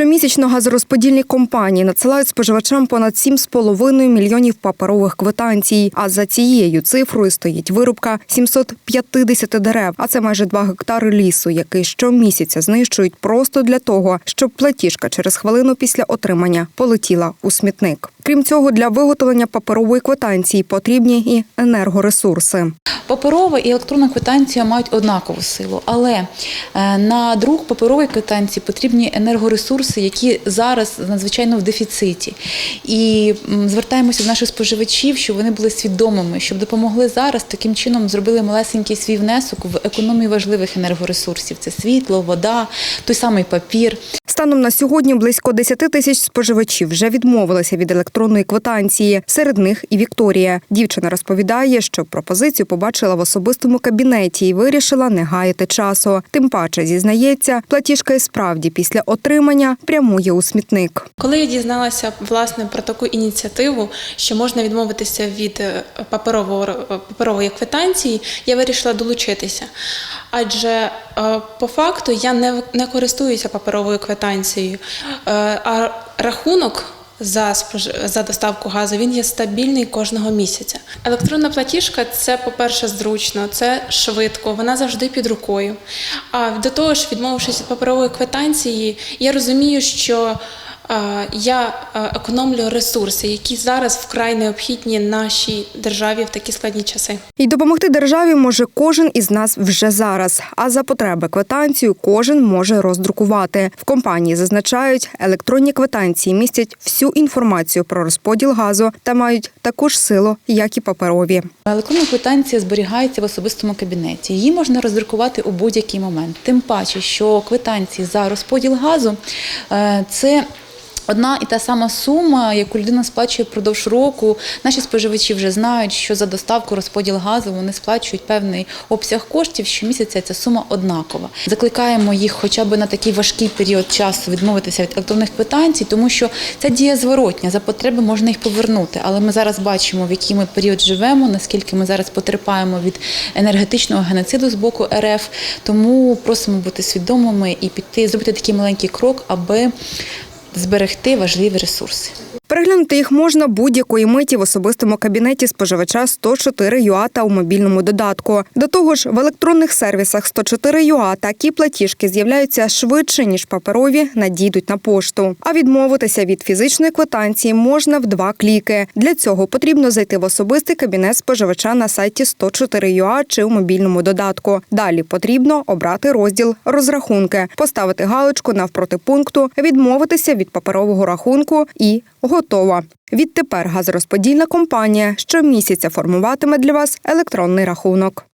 Щомісячно газорозподільні компанії надсилають споживачам понад 7,5 мільйонів паперових квитанцій. А за цією цифрою стоїть вирубка 750 дерев. А це майже 2 гектари лісу, який щомісяця знищують просто для того, щоб платіжка через хвилину після отримання полетіла у смітник. Крім цього, для виготовлення паперової квитанції потрібні і енергоресурси. Паперова і електронна квитанція мають однакову силу, але е, на друк паперової квитанції потрібні енергоресурси, які зараз надзвичайно в дефіциті. І звертаємося до наших споживачів, щоб вони були свідомими, щоб допомогли зараз таким чином зробили малесенький свій внесок в економію важливих енергоресурсів: це світло, вода, той самий папір. Станом на сьогодні близько 10 тисяч споживачів вже відмовилися від електронної квитанції. Серед них і Вікторія. Дівчина розповідає, що пропозицію побачила в особистому кабінеті і вирішила не гаяти часу. Тим паче зізнається, платіжка і справді після отримання прямує у смітник. Коли я дізналася власне про таку ініціативу, що можна відмовитися від е, паперового е, паперової квитанції, я вирішила долучитися. Адже е, по факту я не, не користуюся паперовою квитанцією, Е, а рахунок. За за доставку газу він є стабільний кожного місяця. Електронна платіжка це, по-перше, зручно, це швидко, вона завжди під рукою. А до того ж, відмовившись від паперової квитанції, я розумію, що я е, економлю ресурси, які зараз вкрай необхідні нашій державі в такі складні часи. І допомогти державі може кожен із нас вже зараз. А за потреби квитанцію кожен може роздрукувати. В компанії зазначають, електронні квитанції містять всю інформацію про розподіл газу та мають таку ж силу, як і паперові. Електронна квитанція зберігається в особистому кабінеті. Її можна роздрукувати у будь-який момент. Тим паче, що квитанції за розподіл газу е, це. Одна і та сама сума, яку людина сплачує впродовж року. Наші споживачі вже знають, що за доставку розподіл газу вони сплачують певний обсяг коштів. Щомісяця ця сума однакова. Закликаємо їх, хоча б на такий важкий період часу відмовитися від електронних квитанцій, тому що ця дія зворотня. За потреби можна їх повернути. Але ми зараз бачимо, в який ми період живемо, наскільки ми зараз потерпаємо від енергетичного геноциду з боку РФ. Тому просимо бути свідомими і піти зробити такий маленький крок, аби зберегти важливі ресурси. Переглянути їх можна будь-якої миті в особистому кабінеті споживача 104 ЮА та у мобільному додатку. До того ж, в електронних сервісах 104 ЮА такі платіжки з'являються швидше ніж паперові надійдуть на пошту. А відмовитися від фізичної квитанції можна в два кліки. Для цього потрібно зайти в особистий кабінет споживача на сайті 104 ЮА чи у мобільному додатку. Далі потрібно обрати розділ розрахунки, поставити галочку навпроти пункту, відмовитися від паперового рахунку і готова. Відтепер газорозподільна компанія щомісяця формуватиме для вас електронний рахунок.